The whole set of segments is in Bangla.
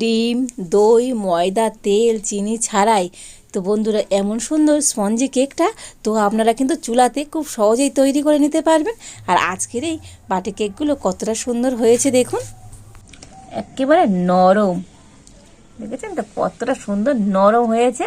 ডিম, দই, ময়দা, তেল, চিনি ছাড়াই। তো বন্ধুরা, এমন সুন্দর স্পঞ্জি কেকটা তো আপনারা কিন্তু চুলাতে খুব সহজেই তৈরি করে নিতে পারবেন। আর আজকের এই বাটি কেকগুলো কতটা সুন্দর হয়েছে দেখুন। একেবারে নরম। দেখেছেন তো কতটা সুন্দর নরম হয়েছে?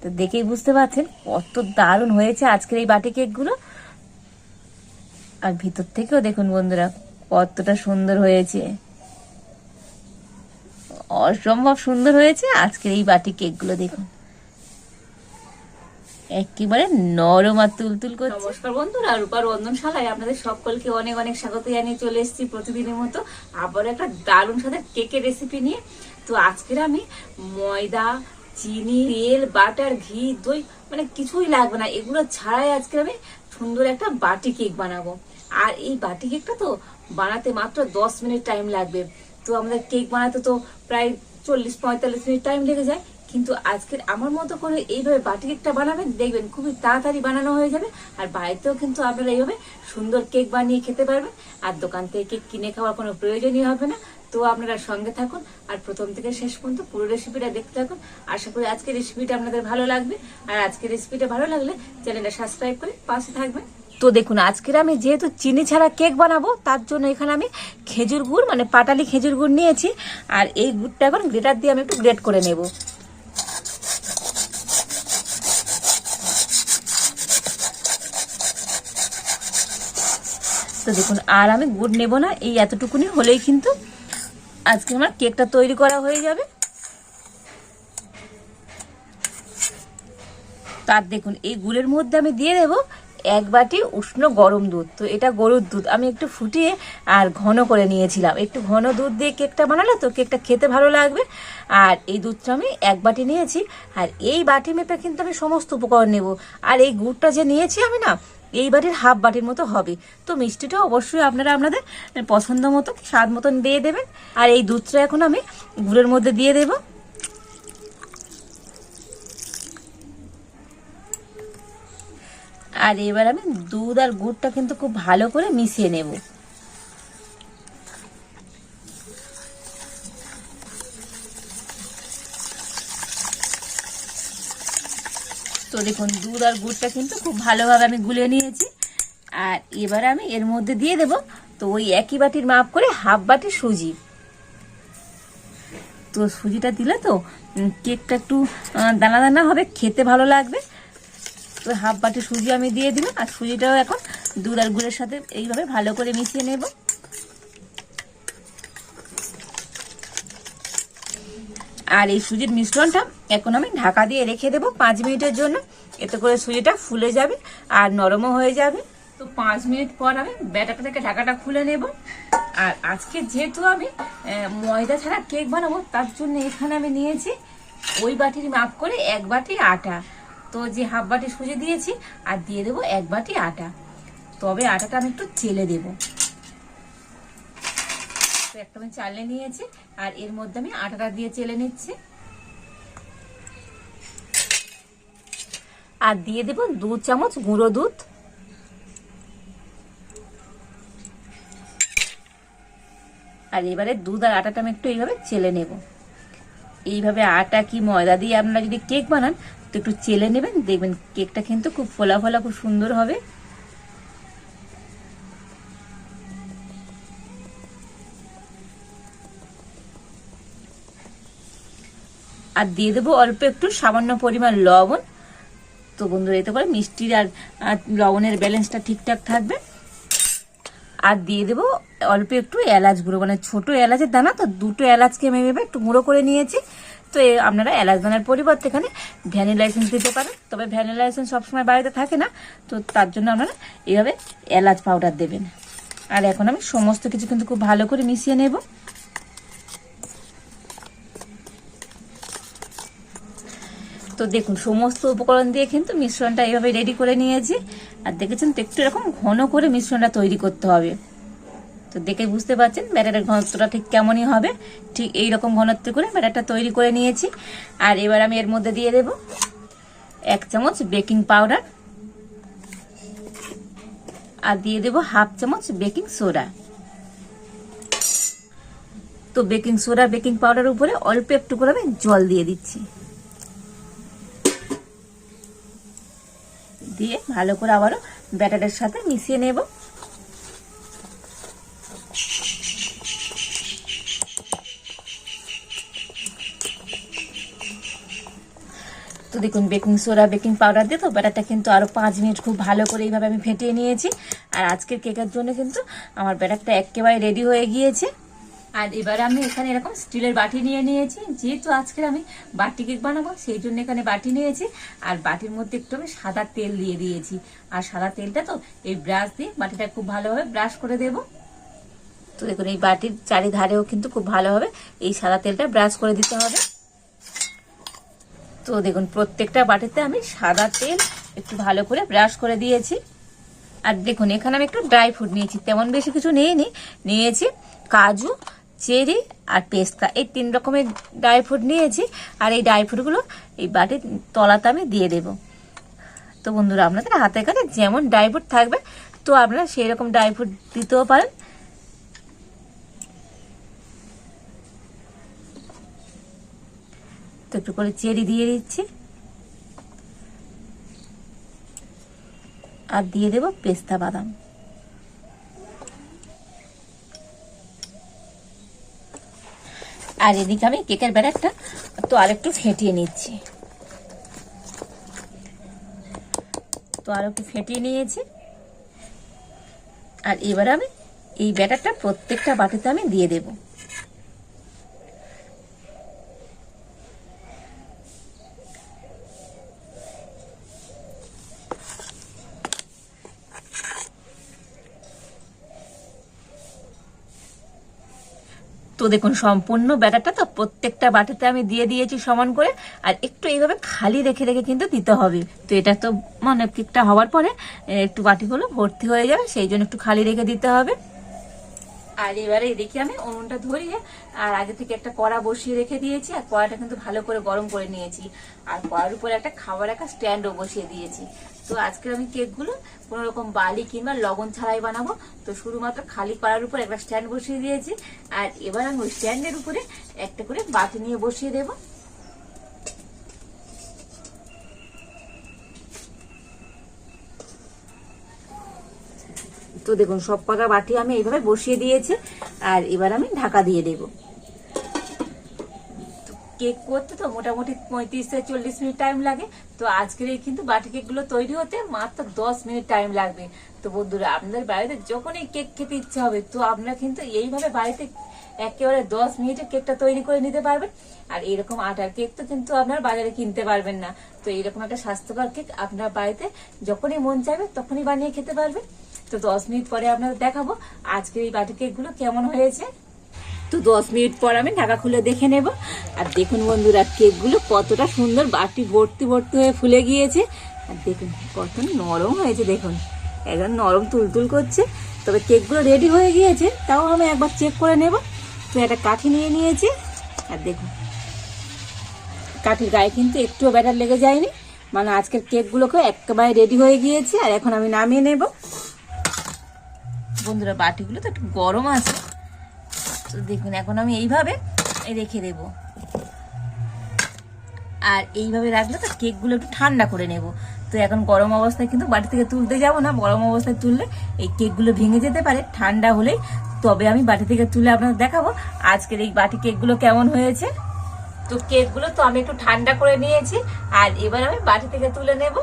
তো দেখেই বুঝতে পারছেন কত দারুণ হয়েছে আজকের এই বাটি কেকগুলো। আর ভিতর থেকেও দেখুন বন্ধুরা, কতটা সুন্দর হয়েছে। অসম্ভব সুন্দর হয়েছে। আজকের এই বাটি কেকগুলো দেখুন। একেবারে নরম আর তুলতুল করছে। নমস্কার বন্ধুরা রূপার রন্ধনশালায় আপনাদের সকলকে অনেক অনেক স্বাগত জানিয়ে চলে এসেছি প্রতিদিনের মতো। আবার একটা দারুণ সাথে কেকের রেসিপি নিয়ে। তো আজকের আমি ময়দা, চিনি, তেল, বাটার, ঘি, দই মানে কিছুই লাগবে না। এগুলো ছাড়াই আজকে আমি সুন্দর একটা বাটি কেক বানাবো। আর এই বাটি কেকটা তো বানাতে মাত্র দশ মিনিট টাইম লাগবে। তো আমাদের কেক বানাতে তো প্রায় চল্লিশ, পঁয়তাল্লিশ মিনিট টাইম লেগে যায়। কিন্তু আজকের আমার মতো করে এইভাবে বাটি কেকটা বানাবেন, দেখবেন খুবই তাড়াতাড়ি বানানো হয়ে যাবে। আর বাড়িতেও কিন্তু আপনারা এইভাবে সুন্দর কেক বানিয়ে খেতে পারবেন। আর দোকান থেকে কেক কিনে খাওয়ার কোনো প্রয়োজনই হবে না। তো আপনারা সঙ্গে থাকুন আর প্রথম থেকে শেষ পর্যন্ত পুরো রেসিপিটা দেখতে থাকুন। আশা করি আজকের রেসিপিটা আপনাদের ভালো লাগবে। আর আজকের রেসিপিটা ভালো লাগলে চ্যানেলটা সাবস্ক্রাইব করে পাশে থাকবেন। তো দেখুন, আজকের আমি যেহেতু চিনি ছাড়া কেক বানাবো, তার জন্য এখানে আমি খেজুর গুড় মানে পাটালি খেজুর গুড় নিয়েছি, আর এই গুড়টা এখন গ্রেটার দিয়ে আমি একটু গ্রেট করে নেব। তো দেখুন, আর আমি গুড় নেব না, এই এতটুকুনি হলেই কিন্তু আজকে আমার কেকটা তৈরি করা হয়ে যাবে। তার দেখুন, এই গুড়ের মধ্যে আমি দিয়ে দেবো এক বাটি উষ্ণ গরম দুধ। তো এটা গরুর দুধ। আমি একটু ফুটিয়ে আর ঘন করে নিয়েছিলাম। একটু ঘন দুধ দিয়ে কেকটা বানালে তো কেকটা খেতে ভালো লাগবে। আর এই দুধটা আমি এক বাটি নিয়েছি। আর এই বাটি মেপে কিন্তু আমি সমস্ত উপকরণ নেব। আর এই গুড়টা যে নিয়েছি আমি না, এই বাটির হাফ বাটির মতো হবে। তো মিষ্টিটা অবশ্যই আপনারা আপনাদের পছন্দ মতো, স্বাদ মতন দিয়ে দেবেন। আর এই দুধটা এখন আমি গুড়ের মধ্যে দিয়ে দেবো। আর এবার আমি দুধ আর গুড়টা কিন্তু খুব ভালো করে মিশিয়ে নেব। তো দেখুন, দুধ আর গুড়টা কিন্তু খুব ভালোভাবে আমি গুলে নিয়েছি। আর এবার আমি এর মধ্যে দিয়ে দেব তো ওই একই বাটির মাপ করে হাফ বাটি সুজি। তো সুজিটা দিলে তো কেকটা একটু দানা দানা হবে, খেতে ভালো লাগবে। তো হাফ বাটি সুজি আমি দিয়ে দিলাম, আর সুজিটাও এখন দুধ আর গুড়ের সাথে এইভাবে ভালো করে মিশিয়ে নেব। আর এই সুজির মিশ্রণটা এখন আমি ঢাকা দিয়ে রেখে দেবো পাঁচ মিনিটের জন্য। এতে করে সুজিটা ফুলে যাবে আর নরমও হয়ে যাবে। তো পাঁচ মিনিট পর আমি ব্যাটাটা থেকে ঢাকাটা খুলে নেব। আর আজকে যেহেতু আমি ময়দা ছাড়া কেক বানাবো, তার জন্য এখানে আমি নিয়েছি ওই বাটির মাপ করে এক বাটি আটা। তো যে হাফ বাটি সুজি দিয়েছি, আর দিয়ে দেবো এক বাটি আটা। তবে আটাটা আমি একটু চেলে দেব। একটা আমি চালে নিয়েছি, আর এর মধ্যে আমি আটাটা দিয়ে চেলে নিচ্ছি। আর দিয়ে দেব দু চামচ গুঁড়ো দুধ। আর এবারে দুধ আর আটাটা আমি একটু এইভাবে চেলে নেব। এইভাবে আটা কি ময়দা দিয়ে আপনারা যদি কেক বানান তো একটু চেলে নেবেন, দেখবেন কেকটা কিন্তু খুব ফোলা ফোলা, খুব সুন্দর হবে। আর দিয়ে দেবো অল্প একটু সামান্য পরিমাণ লবণ। তো বন্ধুরা, এতে করে মিষ্টির আর লবণের ব্যালেন্সটা ঠিকঠাক থাকবে। আর দিয়ে দেবো অল্প একটু এলাচ গুঁড়ো মানে ছোট এলাচের দানা, তো দুটো এলাচকে আমি একটু গুঁড়ো করে নিয়েছি। তো আপনারা দানার পরিবর্তে এখানে ভ্যানিলা এসেন্স দিতে পারেন। তবে ভ্যানিলা এসেন্স সবসময় বাড়িতে থাকে না, তো তার জন্য আপনারা এইভাবে এলাচ পাউডার দেবেন। আর এখন আমি সমস্ত কিছু কিন্তু খুব ভালো করে মিশিয়ে নেব। তো দেখুন, সমস্ত উপকরণ দিয়ে কিন্তু মিশ্রণটা এইভাবে রেডি করে নিয়েছি। আর দেখেছেন তো একটু এরকম ঘন করে মিশ্রণটা তৈরি করতে হবে। তো দেখে বুঝতে পারছেন ব্যাটারের ঘনত্বটা ঠিক কেমনই হবে। ঠিক এই রকম ঘনত্ব করে ব্যাটারটা তৈরি করে নিয়েছি। আর এবার আমি এর মধ্যে দিয়ে দেব এক চামচ বেকিং পাউডার। আর দিয়ে দেব হাফ চামচ বেকিং সোডা। তো বেকিং সোডা, বেকিং পাউডার উপরে অল্প একটু করে আমি জল দিয়ে দিচ্ছি। দিয়ে ভালো করে আবারও ব্যাটারের সাথে মিশিয়ে নেব। দেখুন, বেকিং সোডা, বেকিং পাউডার দিয়ে তো ব্যাটারটা কিন্তু আরও পাঁচ মিনিট খুব ভালো করে এইভাবে আমি ফেটিয়ে নিয়েছি। আর আজকের কেকের জন্য কিন্তু আমার ব্যাটারটা একেবারে রেডি হয়ে গিয়েছে। আর এবারে আমি এখানে এরকম স্টিলের বাটি নিয়ে নিয়েছি। যেহেতু আজকের আমি বাটি কেক বানাবো, সেই জন্য এখানে বাটি নিয়েছি। আর বাটির মধ্যে একটু আমি সাদা তেল দিয়ে দিয়েছি। আর সাদা তেলটা তো এই ব্রাশ দিয়ে বাটিটা খুব ভালোভাবে ব্রাশ করে দেব। তো দেখুন, এই বাটির চারিধারেও কিন্তু খুব ভালোভাবে এই সাদা তেলটা ব্রাশ করে দিতে হবে। তো দেখুন, প্রত্যেকটা বাটিতে আমি সাদা তেল একটু ভালো করে ব্রাশ করে দিয়েছি। আর দেখুন, এখানে আমি একটু ড্রাই ফ্রুট নিয়েছি, তেমন বেশি কিছু নিইনি। নিয়েছি কাজু, চেরি আর পেস্তা। এই তিন রকমের ড্রাই ফ্রুট নিয়েছি, আর এই ড্রাই ফ্রুটগুলো এই বাটির তলাতে আমি দিয়ে দেব। তো বন্ধুরা, আপনাদের হাতের কাছে যেমন ড্রাই ফ্রুট থাকবে, তো আপনারা সেই রকম ড্রাই ফ্রুট দিতেও পারেন। তো একটু করে চেরি দিয়ে দিচ্ছি। আর দিয়ে দেব পেস্তা বাদাম। আর এদিকে আমি কেকের ব্যাটারটা তো আরেকটু ফেটিয়ে নিচ্ছি। তো আর একটু ফেটিয়ে নিয়েছি। আর এবার আমি এই ব্যাটারটা প্রত্যেকটা বাটিতে আমি দিয়ে দেবো। তো দেখুন, সম্পূর্ণ ব্যাটারটা তো প্রত্যেকটা বাটিতে আমি দিয়ে দিয়েছি সমান করে, আর একটু এইভাবে খালি রেখে রেখে কিন্তু দিতে হবে। তো এটা তো মানে কেকটা হওয়ার পরে একটু বাটিগুলো ভর্তি হয়ে যাবে, সেই জন্য একটু খালি রেখে দিতে হবে। আর এবারে এদিকে আমি উনুনটা ধরিয়ে, আর আগে থেকে একটা কড়া বসিয়ে রেখে দিয়েছি, আর কড়াটা কিন্তু ভালো করে গরম করে নিয়েছি। আর কড়ার উপরে একটা খাবার একটা স্ট্যান্ডও বসিয়ে দিয়েছি। তো আজকে আমি কেকগুলো কোনো রকম বালি কিংবা লবণ ছাড়াই বানাবো। তো শুধুমাত্র খালি কড়ার উপর একটা স্ট্যান্ড বসিয়ে দিয়েছি। আর এবার আমি ওই স্ট্যান্ডের উপরে একটা করে বাটি নিয়ে বসিয়ে দেবো। তো দেখুন, সব কটা বাটি আমি এইভাবে বসিয়ে দিয়েছি। আর এবার আমি ঢাকা দিয়ে দেব। কেক করতে তো মোটামুটি পঁয়ত্রিশ থেকে চল্লিশ মিনিট টাইম লাগে। তো আজকের এই কিন্তু বাটি কেকগুলো তৈরি হতে মাত্র দশ মিনিট টাইম লাগবে। তো বন্ধুরা, আপনাদের বাড়িতে যখনই কেক খেতে ইচ্ছে হবে, তো আপনারা কিন্তু এইভাবে বাড়িতে একেবারে দশ মিনিটে কেকটা তৈরি করে নিতে পারবেন। আর এরকম আটার কেক তো কিন্তু আপনার বাজারে কিনতে পারবেন না। তো এইরকম একটা স্বাস্থ্যকর কেক আপনার বাড়িতে যখনই মন চাইবে তখনই বানিয়ে খেতে পারবেন। তো দশ মিনিট পরে আপনাদের দেখাবো আজকের এই বাটি কেকগুলো কেমন হয়েছে। তো দশ মিনিট পর আমি ঢাকা খুলে দেখে নেব। আর দেখুন বন্ধুরা, কেকগুলো কতটা সুন্দর বাটি ভর্তি ভর্তি হয়ে ফুলে গিয়েছে। আর দেখুন, কত নরম হয়েছে, দেখুন। একদম নরম তুলতুল করছে। তবে কেকগুলো রেডি হয়ে গিয়েছে, তাও আমি একবার চেক করে নেব। তো একটা কাঠি নিয়ে নিয়েছি। আর দেখুন, কাঠির গায়ে কিন্তু একটুও ব্যাটার লেগে যায়নি। মানে আজকের কেকগুলোকে একেবারে রেডি হয়ে গিয়েছে, আর এখন আমি নামিয়ে নেব। বন্ধুরা, বাটিগুলো তো একটু গরম আছে। তো দেখুন, এখন আমি এইভাবে রেখে দেব। আর এইভাবে রাখলে তো কেকগুলো একটু ঠান্ডা করে নেব। তো এখন গরম অবস্থায় কিন্তু বাটি থেকে তুলতে যাব না, গরম অবস্থায় তুললে এই কেকগুলো ভেঙে যেতে পারে, ঠান্ডা হলেই। তবে আমি বাটি থেকে তুলে আপনাদের দেখাবো আজকের এই বাটি কেকগুলো কেমন হয়েছে। তো কেকগুলো তো আমি একটু ঠান্ডা করে নিয়েছি, আর এবার আমি বাটি থেকে তুলে নেব।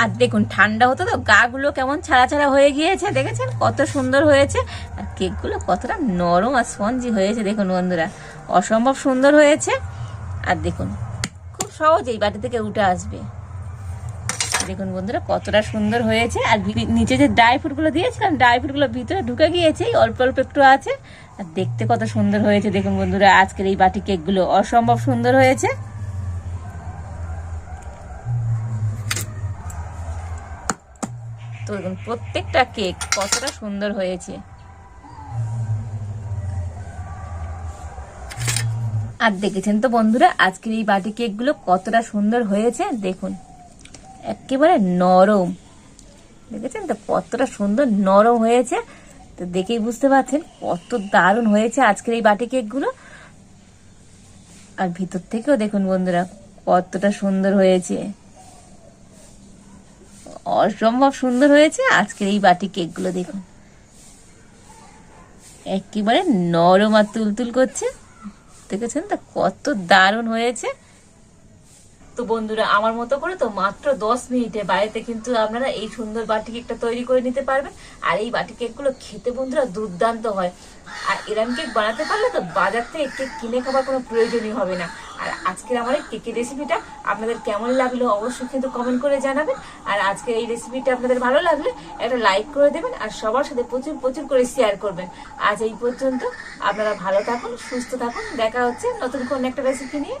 আর দেখুন, ঠান্ডা হতো তো, গাগুলো কেমন ছাড়া ছাড়া হয়ে গিয়েছে, দেখেছেন? কত সুন্দর হয়েছে। আর কেকগুলো কতটা নরম আর স্পঞ্জি হয়েছে, দেখুন বন্ধুরা। অসম্ভব সুন্দর হয়েছে। আর দেখুন, খুব সহজেই বাটি থেকে উঠে আসবে। দেখুন বন্ধুরা, কতটা সুন্দর হয়েছে। আর নিচে যে ড্রাই ফ্রুটগুলো দিয়েছিলাম ড্রাই ফ্রুটগুলো ভিতরে ঢুকে গিয়েছে, এই অল্প অল্প একটু আছে। আর দেখতে কত সুন্দর হয়েছে, দেখুন বন্ধুরা, আজকের এই বাটি কেকগুলো। অসম্ভব সুন্দর হয়েছে। তো দেখুন, প্রত্যেকটা কেক কতটা সুন্দর হয়েছে। আর দেখেছেন তো বন্ধুরা, আজকের এই বাটি কেকগুলো কতটা সুন্দর হয়েছে, দেখুন। একেবারে নরম। দেখেছেন তো কতটা সুন্দর নরম হয়েছে? তো দেখেই বুঝতে পারছেন কত দারুণ হয়েছে আজকের এই বাটি কেকগুলো। আর ভিতর থেকেও দেখুন বন্ধুরা, কতটা সুন্দর হয়েছে। অসম্ভব সুন্দর হয়েছে। আজকের এই বাটি কেকগুলো দেখুন। একেবারে নরম আর তুলতুল করছে। দেখেছেন তো কত দারুণ হয়েছে। তো বন্ধুরা, আমার মতো করে তো মাত্র দশ মিনিটে বাড়িতে কিন্তু আপনারা এই সুন্দর বাটি কেকটা তৈরি করে নিতে পারবেন। আর এই বাটি কেকগুলো খেতে বন্ধুরা দুর্দান্ত হয়। আর এরম কেক বানাতে পারলে তো বাজার থেকে কেক কিনে খাবার কোনো প্রয়োজনই হবে না। আর আজকের আমার এই কেকের রেসিপিটা আপনাদের কেমন লাগল অবশ্যই কিন্তু কমেন্ট করে জানাবেন। আর আজকের এই রেসিপিটা আপনাদের ভালো লাগলে একটা লাইক করে দেবেন আর সবার সাথে প্রচুর প্রচুর করে শেয়ার করবেন। আজ এই পর্যন্ত আপনারা ভালো থাকুন, সুস্থ থাকুন। দেখা হচ্ছে নতুন কোন একটা রেসিপি নিয়ে।